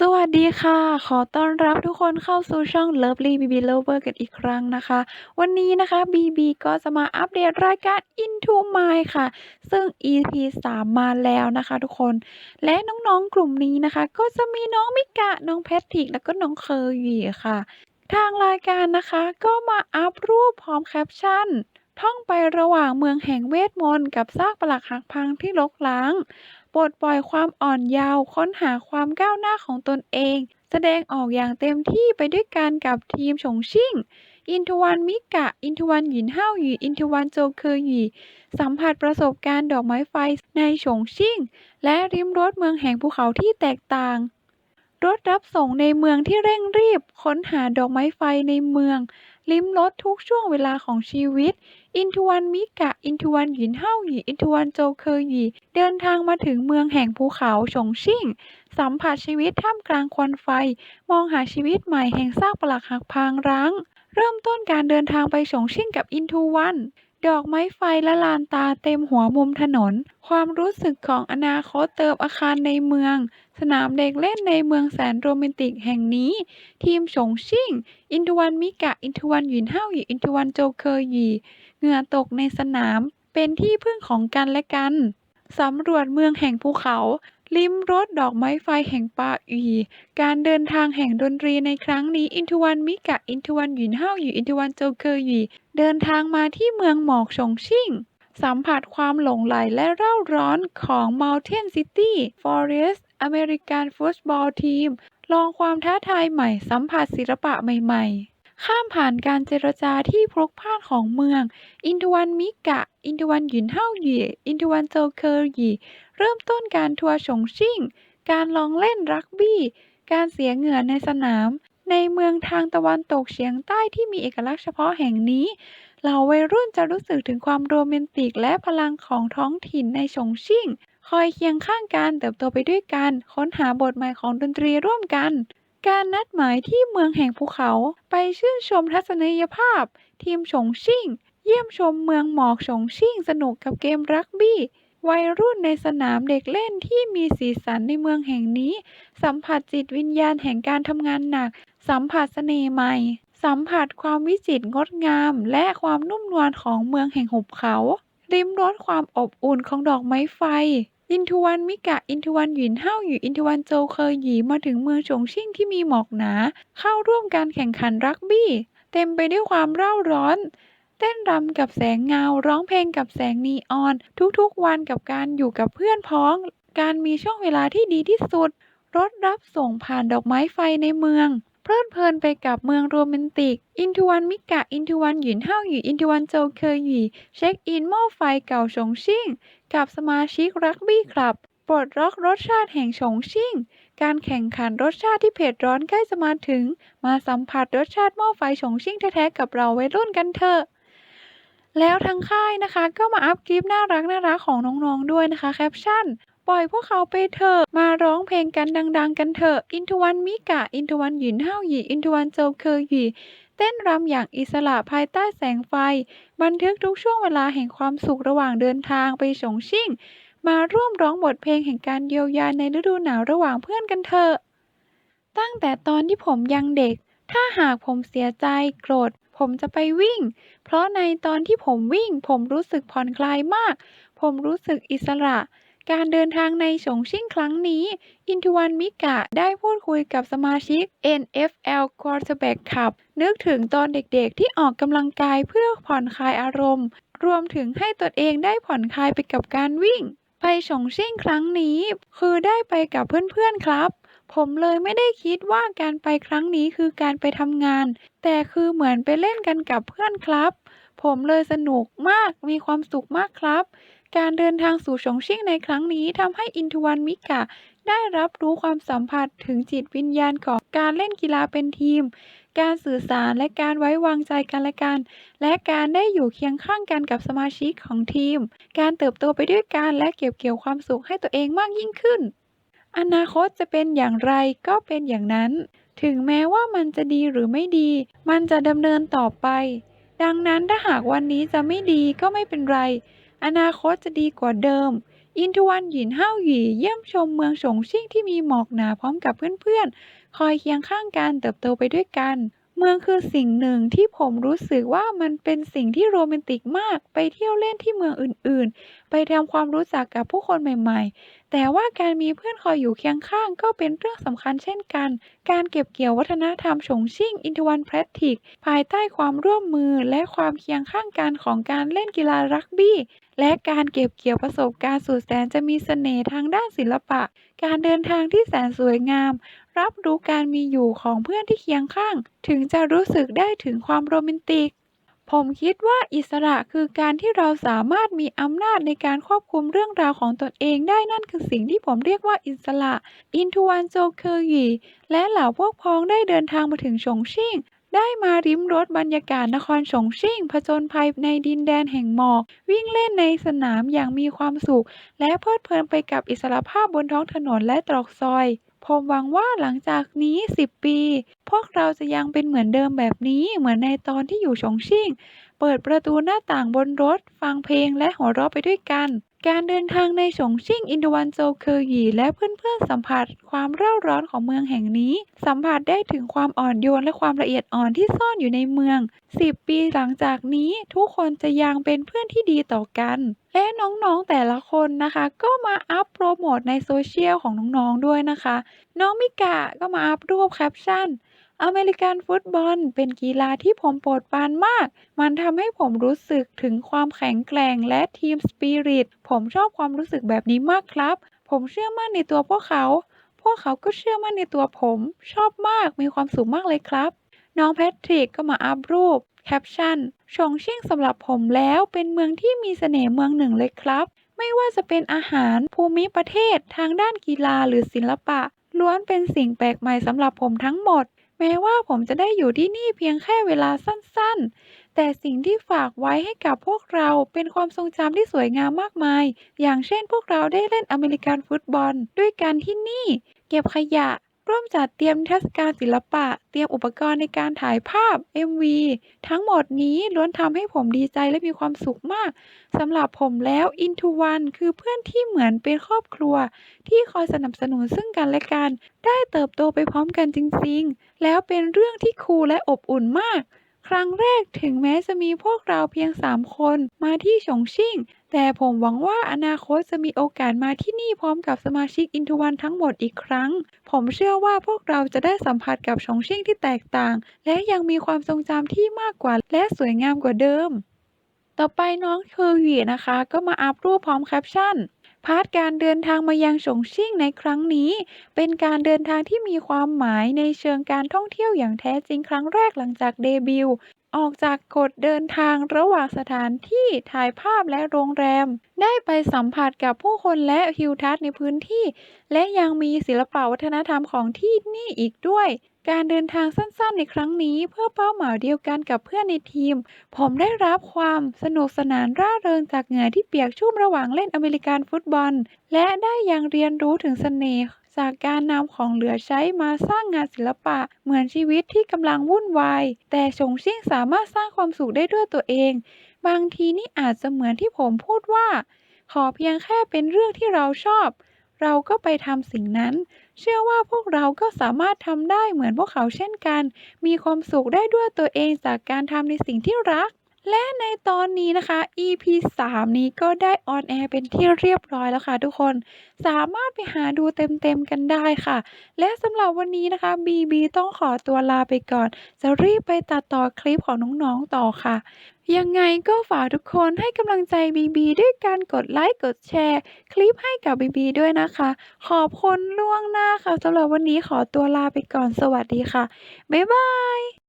สวัสดีค่ะ ขอต้อนรับทุกคนเข้าสู่ช่อง Lovely BB Lover กันอีกครั้งนะคะ วันนี้นะคะ BB ก็จะมาอัปเดตรายการ Into My ค่ะ ซึ่ง EP 3 มาแล้วนะคะทุกคน และน้องๆกลุ่มนี้นะคะ ก็จะมีน้องมิกะ น้องแพทริก แล้วก็น้องเคอร์ยีค่ะ ทางรายการนะคะ ก็มาอัปรูปพร้อมแคปชั่นท่องไประหว่างเมืองแห่งเวทมนต์กับซากปรักหักพังที่รกร้าง ปลดปล่อยความอ่อนเยาว์ค้นหาความก้าวหน้าของตนเอง แสดงออกอย่างเต็มที่ไปด้วยกันกับทีมฉงชิ่ง อินทวันมิกะ อินทวันหยินห้าหยีอินทวันโจเคอหยีสัมผัสประสบการณ์ดอกไม้ไฟในฉงชิ่ง และริมรถเมืองแห่งภูเขาที่แตกต่าง รถรับส่งในเมืองที่เร่งรีบ ค้นหาดอกไม้ไฟในเมือง ลิ้มรสทุกช่วงเวลาของชีวิต อินทวันมิกะ อินทวันหยินเฮาหยีอินทวันโจเคอหยีเดินทางมาถึงเมืองแห่งภูเขาฉงชิ่ง สัมผัสชีวิตท่ามกลางควันไฟ มองหาชีวิตใหม่แห่งซากปรักหักพังร้าง เริ่มต้นการเดินทางไปฉงชิ่งกับอินทวัน ดอกไม้ไฟและลานตาเต็มหัวมุมถนน ความรู้สึกของอนาคตเติมอาคารในเมือง สนามเด็กเล่นในเมืองแสนโรแมนติกแห่งนี้ ทีมฉงชิ่ง อินทวันมิกะ อินทวันหยินห้าหยีอินทวันโจเคอหยีเหงื่อตกในสนาม เป็นที่พึ่งของกันและกัน สำรวจเมืองแห่งภูเขา ลิมรสดอกไม้ไฟแห่งปาอีการเดินทางแห่งดนตรีในครั้งนี้อินทวันมิกะอินทวันหยินห้าวหยีอินทวันโจเคอหยีเดินทางมาที่เมืองหมอกฉงชิ่ง สัมผัสความหลงไหลและเร่าร้อนของ Mountain City Forest American Football Team ลองความท้าทายใหม่สัมผัสศิลปะใหม่ ๆ ข้ามผ่านการเจรจาที่พลุกพล่านของเมือง อินทวันมิกะ อินทวันหยินห้าหยีอินทวันโจเคอร์หยีเริ่มต้นการทัวร์ฉงชิ่ง การลองเล่นรักบี้ การเสียเหงื่อในสนาม ในเมืองทางตะวันตกเฉียงใต้ที่มีเอกลักษณ์เฉพาะแห่งนี้เหล่าวัยรุ่นจะรู้สึกถึงความโรแมนติกและพลังของท้องถิ่นในฉงชิ่ง คอยเคียงข้างกันเติบโตไปด้วยกัน ค้นหาบทใหม่ของดนตรีร่วมกัน การนัดหมายที่เมืองแห่งภูเขาไปชื่นชมทัศนียภาพ ทีมฉงชิ่ง เยี่ยมชมเมืองหมอกฉงชิ่งสนุกกับเกมรักบี้วัยรุ่นในสนามเด็กเล่นที่มีสีสันในเมืองแห่งนี้ สัมผัสจิตวิญญาณแห่งการทำงานหนัก สัมผัสเสน่ห์ใหม่ สัมผัสความวิจิตรงดงาม และความนุ่มนวลของเมืองแห่งหุบเขาริมรสความอบอุ่นของดอกไม้ไฟ อินทวันมิกะ อินทวันหยินห้าวหยีอินทวันโจเคยหยีมาถึงเมืองฉงชิ่งที่มีหมอกหนา เข้าร่วมการแข่งขันรักบี้ เต็มไปด้วยความเร่าร้อน เต้นรำกับแสงเงา ร้องเพลงกับแสงนีออน ทุกๆวันกับการอยู่กับเพื่อนพ้อง การมีช่วงเวลาที่ดีที่สุด รถรับส่งผ่านดอกไม้ไฟในเมือง เพลิดเพลินไปกับเมืองโรแมนติก อินทวันมิกะ อินทวันหยินห้าวหยีอินทวันโจเคยหยีเช็คอินหม้อไฟเก่าฉงชิ่ง กับสมาชิกรักบี้คลับปลดล็อกรสชาติแห่งฉงชิ่ง การแข่งขันรสชาติที่เผ็ดร้อนใกล้จะมาถึง มาสัมผัสรสชาติหม้อไฟฉงชิ่งแท้ๆกับเราวัยรุ่นกันเถอะแล้วทางค่ายนะคะก็มาอัพคลิปน่ารักน่ารักของน้องๆด้วยนะคะแคปชั่น ปล่อยพวกเขาไปเถอะ มาร้องเพลงกันดัง ๆ กันเถอะ อินทวันมิกะ อินทวันหยินห้าหยีอินทวันโจเคอหยีเต้นรำอย่างอิสระภายใต้แสงไฟ บันทึกทุกช่วงเวลาแห่งความสุขระหว่างเดินทางไปฉงชิ่ง มาร่วมร้องบทเพลงแห่งการเยียวยาในฤดูหนาวระหว่างเพื่อนกันเถอะ ตั้งแต่ตอนที่ผมยังเด็ก ถ้าหากผมเสียใจโกรธ ผมจะไปวิ่ง เพราะในตอนที่ผมวิ่ง ผมรู้สึกผ่อนคลายมาก ผมรู้สึกอิสระ การเดินทางในฉงชิ่งครั้งนี้ อินทวันมิกะได้พูดคุยกับสมาชิก NFL Quarterback Club นึกถึงตอนเด็กๆที่ออกกำลังกายเพื่อผ่อนคลายอารมณ์ รวมถึงให้ตนเองได้ผ่อนคลายไปกับการวิ่ง ไปฉงชิ่งครั้งนี้ คือได้ไปกับเพื่อนๆครับ ผมเลยไม่ได้คิดว่าการไปครั้งนี้คือการไปทำงาน แต่คือเหมือนไปเล่นกันกับเพื่อนครับ ผมเลยสนุกมากมีความสุขมากครับ การเดินทางสู่ฉงชิ่งในครั้งนี้ทำให้อินทวันมิกะ ได้รับรู้ความสัมผัสถึงจิตวิญญาณของการเล่นกีฬาเป็นทีม การสื่อสารและการไว้วางใจกันและกัน และการได้อยู่เคียงข้างกันกับสมาชิกของทีม การเติบโตไปด้วยกันและเก็บเกี่ยวความสุขให้ตัวเองมากยิ่งขึ้น อนาคตจะเป็นอย่างไรก็เป็นอย่างนั้น ถึงแม้ว่ามันจะดีหรือไม่ดี มันจะดำเนินต่อไป ดังนั้นถ้าหากวันนี้จะไม่ดีก็ไม่เป็นไร อนาคตจะดีกว่าเดิม อินทวันหยินห้าวหยีเยี่ยมชมเมืองฉงชิ่งที่มีหมอกหนาพร้อมกับเพื่อนๆ คอยเคียงข้างกันเติบโตไปด้วยกัน เมืองคือสิ่งหนึ่งที่ผมรู้สึกว่ามันเป็นสิ่งที่โรแมนติกมาก ไปเที่ยวเล่นที่เมืองอื่นๆ ไปทำความรู้จักกับผู้คนใหม่ๆ แต่ว่าการมีเพื่อนคอยอยู่เคียงข้างก็เป็นเรื่องสำคัญเช่นกัน การเก็บเกี่ยววัฒนธรรมฉงชิ่งอินทวันแพทริกภายใต้ความร่วมมือและความเคียงข้างกันของการเล่นกีฬารักบี้และการเก็บเกี่ยวประสบการณ์สุดแสนจะมีเสน่ห์ทางด้านศิลปะ การเดินทางที่แสนสวยงาม รับรู้การมีอยู่ของเพื่อนที่เคียงข้าง ถึงจะรู้สึกได้ถึงความโรแมนติก ผมคิดว่าอิสระคือการที่เราสามารถมีอำนาจในการควบคุมเรื่องราวของตนเองได้นั่นคือสิ่งที่ผมเรียกว่าอิสระอินทวันโจเคอร์ยีและเหล่าพวกพ้องได้เดินทางมาถึงฉงชิ่งได้มาริมรถบรรยากาศนครฉงชิ่งผจญภัยในดินแดนแห่งหมอก วิ่งเล่นในสนามอย่างมีความสุข และเพลิดเพลินไปกับอิสรภาพบนท้องถนนและตรอกซอย ผมหวังว่าหลังจากนี้ 10 ปี พวกเราจะยังเป็นเหมือนเดิมแบบนี้เหมือนในตอนที่อยู่ฉงชิ่ง เปิดประตูหน้าต่างบนรถ ฟังเพลงและหัวเราะไปด้วยกัน การเดินทางในฉงชิ่งอินทวันโจเคอร์ยีและเพื่อนๆสัมผัสความเร่าร้อนของเมืองแห่งนี้ สัมผัสได้ถึงความอ่อนโยนและความละเอียดอ่อนที่ซ่อนอยู่ในเมือง 10 ปีหลังจากนี้ทุกคนจะยังเป็นเพื่อนที่ดีต่อกัน และน้องๆแต่ละคนนะคะ ก็มาอัพโปรโมทในโซเชียลของน้องๆด้วยนะคะ น้องมิกะก็มาอัพรูปแคปชั่น อเมริกันฟุตบอล เป็นกีฬาที่ผมโปรดปรานมาก มันทำให้ผมรู้สึกถึงความแข็งแกร่งและทีมสปิริต ผมชอบความรู้สึกแบบนี้มากครับ ผมเชื่อมั่นในตัวพวกเขา พวกเขาก็เชื่อมั่นในตัวผม ชอบมาก มีความสุขมากเลยครับ น้องแพทริกก็มาอัพรูป แคปชั่นชงชิ่งสำหรับผมแล้วเป็นเมืองที่มีเสน่ห์เมืองหนึ่งเลยครับ ไม่ว่าจะเป็นอาหารภูมิประเทศทางด้านกีฬาหรือศิลปะ ล้วนเป็นสิ่งแปลกใหม่สำหรับผมทั้งหมด แม้ว่าผมจะได้อยู่ที่นี่เพียงแค่เวลาสั้นๆ แต่สิ่งที่ฝากไว้ให้กับพวกเราเป็นความทรงจำที่สวยงามมากมาย อย่างเช่นพวกเราได้เล่นอเมริกันฟุตบอล ด้วยกันที่นี่ เก็บขยะ ร่วมจัดเตรียมเทศกาลศิลปะ เตรียมอุปกรณ์ในการถ่ายภาพ MV ทั้งหมดนี้ล้วนทำให้ผมดีใจและมีความสุขมากสำหรับผมแล้ว Into One คือเพื่อนที่เหมือนเป็นครอบครัว ที่คอยสนับสนุนซึ่งกันและกัน ได้เติบโตไปพร้อมกันจริง ๆ แล้วเป็นเรื่องที่คูลและอบอุ่นมาก ครั้งแรกถึงแม้จะมีพวกเราเพียง3คนมาที่ฉงชิ่ง แต่ผมหวังว่าอนาคตจะมีโอกาสมาที่นี่พร้อมกับสมาชิกอินทวันทั้งหมดอีกครั้ง ผมเชื่อว่าพวกเราจะได้สัมผัสกับฉงชิ่งที่แตกต่าง และยังมีความทรงจำที่มากกว่าและสวยงามกว่าเดิม ต่อไปน้องเคอร์วีนะคะ ก็มาอัพรูปพร้อมแคปชั่น พาร์ทการเดินทางมายังฉงชิ่งในครั้งนี้ เป็นการเดินทางที่มีความหมายในเชิงการท่องเที่ยวอย่างแท้จริงครั้งแรกหลังจากเดบิว ออกจากกฎเดินทางระหว่างสถานที่ถ่ายภาพและโรงแรม ได้ไปสัมผัสกับผู้คนและฮิวทัศน์ในพื้นที่ และยังมีศิลปวัฒนธรรมของที่นี่อีกด้วย การเดินทางสั้นๆในครั้งนี้เพื่อเป้าหมายเดียวกันกับเพื่อนในทีม ผมได้รับความสนุกสนานร่าเริงจากเหงื่อที่เปียกชุ่มระหว่างเล่นอเมริกันฟุตบอล และได้ยังเรียนรู้ถึงเสน่ห์ จากการนำของเหลือใช้มาสร้างงานศิลปะ เหมือนชีวิตที่กำลังวุ่นวาย แต่ฉงชิ่งสามารถสร้างความสุขได้ด้วยตัวเอง บางทีนี่อาจจะเหมือนที่ผมพูดว่า ขอเพียงแค่เป็นเรื่องที่เราชอบ เราก็ไปทำสิ่งนั้น เชื่อว่าพวกเราก็สามารถทำได้เหมือนพวกเขาเช่นกัน มีความสุขได้ด้วยตัวเองจากการทำในสิ่งที่รัก และในตอนนี้นะคะ EP 3 นี้ก็ได้ออนแอร์เป็นที่เรียบร้อยแล้วค่ะทุกคน สามารถไปหาดูเต็มๆกันได้ค่ะ และสำหรับวันนี้นะคะ BB ต้องขอตัวลาไปก่อน จะรีบไปตัดต่อคลิปของน้องๆต่อค่ะ ยังไงก็ฝากทุกคนให้กำลังใจ BB ด้วยการกดไลค์ กดแชร์ คลิปให้กับ BB ด้วยนะคะ ขอบคุณล่วงหน้าค่ะสำหรับวันนี้ขอตัวลาไปก่อนสวัสดีค่ะ บ๊ายบาย